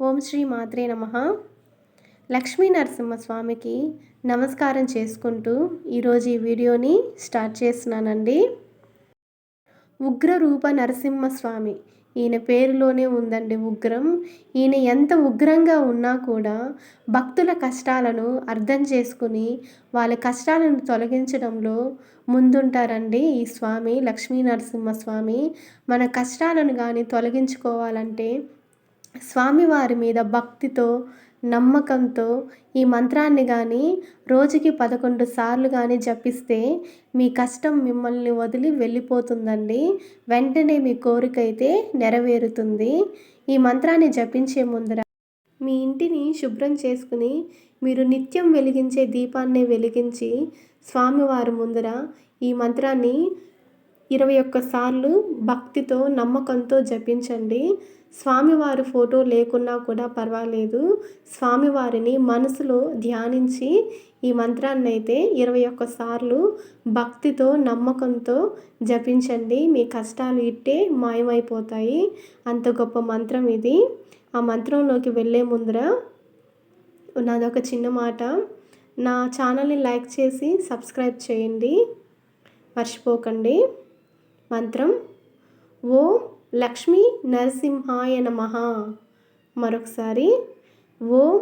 ఓం శ్రీ మాత్రే నమ. లక్ష్మీ నరసింహస్వామికి నమస్కారం చేసుకుంటూ ఈరోజు ఈ వీడియోని స్టార్ట్ చేస్తున్నానండి. ఉగ్రరూప నరసింహస్వామి. ఈయన పేరులోనే ఉందండి ఉగ్రం. ఈయన ఎంత ఉగ్రంగా ఉన్నా కూడా భక్తుల కష్టాలను అర్థం చేసుకుని వాళ్ళ కష్టాలను తొలగించడంలో ముందుంటారండి ఈ స్వామి లక్ష్మీ నరసింహస్వామి. మన కష్టాలను కానీ తొలగించుకోవాలంటే స్వామివారి మీద భక్తితో నమ్మకంతో ఈ మంత్రాన్ని కానీ రోజుకి పదకొండు సార్లు కానీ జపిస్తే మీ కష్టం మిమ్మల్ని వదిలి వెళ్ళిపోతుందండి. వెంటనే మీ కోరిక అయితే నెరవేరుతుంది. ఈ మంత్రాన్ని జపించే ముందర మీ ఇంటిని శుభ్రం చేసుకుని మీరు నిత్యం వెలిగించే దీపాన్ని వెలిగించి స్వామివారి ముందర ఈ మంత్రాన్ని ఇరవై ఒక్కసార్లు భక్తితో నమ్మకంతో జపించండి. స్వామివారి ఫోటో లేకున్నా కూడా పర్వాలేదు. స్వామివారిని మనసులో ధ్యానించి ఈ మంత్రాన్ని అయితే ఇరవై ఒక్కసార్లు భక్తితో నమ్మకంతో జపించండి. మీ కష్టాలు ఇట్టే మాయమైపోతాయి. అంత గొప్ప మంత్రం ఇది. ఆ మంత్రంలోకి వెళ్ళే ముందర నాదొక చిన్న మాట. నా ఛానల్ని లైక్ చేసి సబ్స్క్రైబ్ చేయండి. మర్చిపోకండి. మంత్రం. ఓం లక్ష్మీ నరసింహాయ నమ. మరొకసారి. ఓం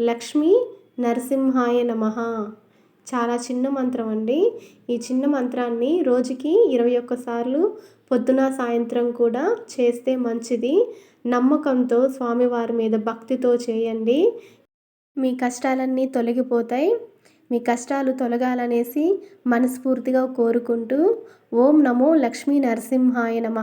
లక్ష్మీ నరసింహాయ నమ. చాలా చిన్న మంత్రం అండి. ఈ చిన్న మంత్రాన్ని రోజుకి ఇరవై ఒక్కసార్లు పొద్దున సాయంత్రం కూడా చేస్తే మంచిది. నమ్మకంతో స్వామివారి మీద భక్తితో చేయండి. మీ కష్టాలన్నీ తొలగిపోతాయి. మీ కష్టాలు తొలగాలనేసి మనస్ఫూర్తిగా కోరుకుంటూ ఓం నమో లక్ష్మీ నరసింహాయ నమ.